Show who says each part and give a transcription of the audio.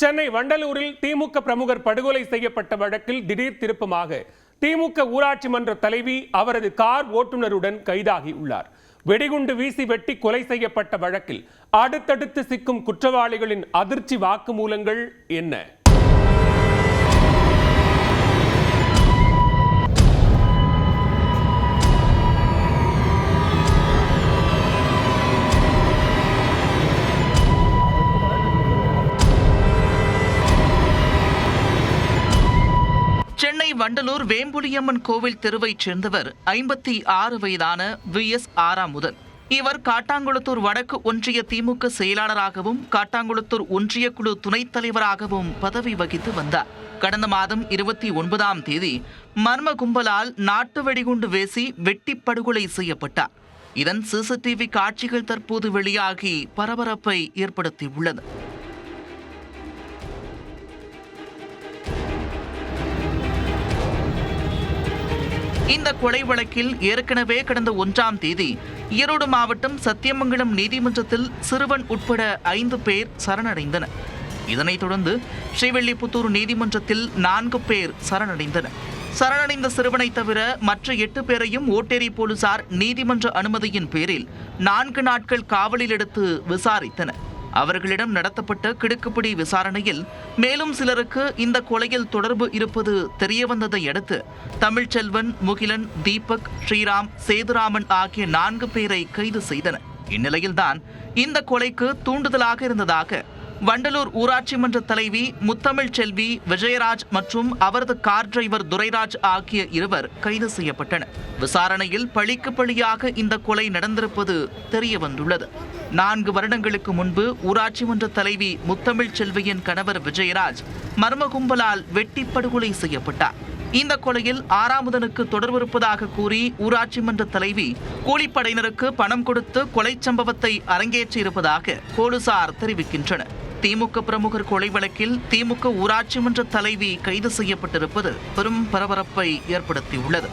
Speaker 1: சென்னை வண்டலூரில் திமுக பிரமுகர் படுகொலை செய்யப்பட்ட வழக்கில் திடீர் திருப்பமாக திமுக ஊராட்சி மன்ற தலைவி அவரது கார் ஓட்டுநருடன் கைதாகி உள்ளார் வெடிகுண்டு வீசி வெட்டி கொலை செய்யப்பட்ட வழக்கில் அடுத்தடுத்து சிக்கும் குற்றவாளிகளின் அதிர்ச்சி வாக்குமூலங்கள் என்ன?
Speaker 2: சென்னை வண்டலூர் வேம்புலியம்மன் கோவில் தெருவைச் சேர்ந்தவர் ஐம்பத்தி ஆறு வயதான வி எஸ் ஆராமுதன் இவர் காட்டாங்குளத்தூர் வடக்கு ஒன்றிய திமுக செயலாளராகவும் காட்டாங்குளத்தூர் ஒன்றிய குழு துணைத் தலைவராகவும் பதவி வகித்து வந்தார். கடந்த மாதம் இருபத்தி ஒன்பதாம் தேதி மர்ம கும்பலால் நாட்டு வெடிகுண்டு வீசி வெட்டி படுகொலை செய்யப்பட்டார். இதன் சிசிடிவி காட்சிகள் தற்போது வெளியாகி பரபரப்பை ஏற்படுத்தியுள்ளது. இந்த கொலை வழக்கில் ஏற்கனவே கடந்த ஒன்றாம் தேதி ஈரோடு மாவட்டம் சத்தியமங்கலம் நீதிமன்றத்தில் சிறுவன் உட்பட ஐந்து பேர் சரணடைந்தனர். இதனைத் தொடர்ந்து ஸ்ரீவில்லிபுத்தூர் நீதிமன்றத்தில் நான்கு பேர் சரணடைந்தனர். சரணடைந்த சிறுவனை தவிர மற்ற எட்டு பேரையும் ஓட்டேரி போலீசார் நீதிமன்ற அனுமதியின் பேரில் நான்கு நாட்கள் காவலில் எடுத்து விசாரித்தனர். அவர்களிடம் நடத்தப்பட்ட கிடுக்குப்பிடி விசாரணையில் மேலும் சிலருக்கு இந்த கொலையில் தொடர்பு இருப்பது தெரியவந்ததை அடுத்து தமிழ்ச்செல்வன் முகிலன் தீபக் ஸ்ரீராம் சேதுராமன் ஆகிய நான்கு பேரை கைது செய்தனர். இந்நிலையில்தான் இந்த கொலைக்கு தூண்டுதலாக இருந்ததாக வண்டலூர் ஊராட்சி மன்ற தலைவி முத்தமிழ் செல்வி விஜயராஜ் மற்றும் அவரது கார் டிரைவர் துரைராஜ் ஆகிய இருவர் கைது செய்யப்பட்டனர். விசாரணையில் பழிக்கு பழியாக இந்த கொலை நடந்திருப்பது தெரிய வந்துள்ளது. நான்கு வருடங்களுக்கு முன்பு ஊராட்சி மன்ற தலைவி முத்தமிழ் செல்வியின் கணவர் விஜயராஜ் மர்ம கும்பலால் வெட்டி படுகொலை செய்யப்பட்டார். இந்த கொலையில் ஆறாமுதனுக்கு தொடர்பு இருப்பதாக கூறி ஊராட்சி மன்ற தலைவி கூலிப்படையினருக்கு பணம் கொடுத்து கொலை சம்பவத்தை அரங்கேற்றியிருப்பதாக போலீசார் தெரிவிக்கின்றனர். திமுக பிரமுகர் கொலை வழக்கில் திமுக ஊராட்சி மன்ற தலைவி கைது செய்யப்பட்டிருப்பது பெரும் பரபரப்பை ஏற்படுத்தியுள்ளது.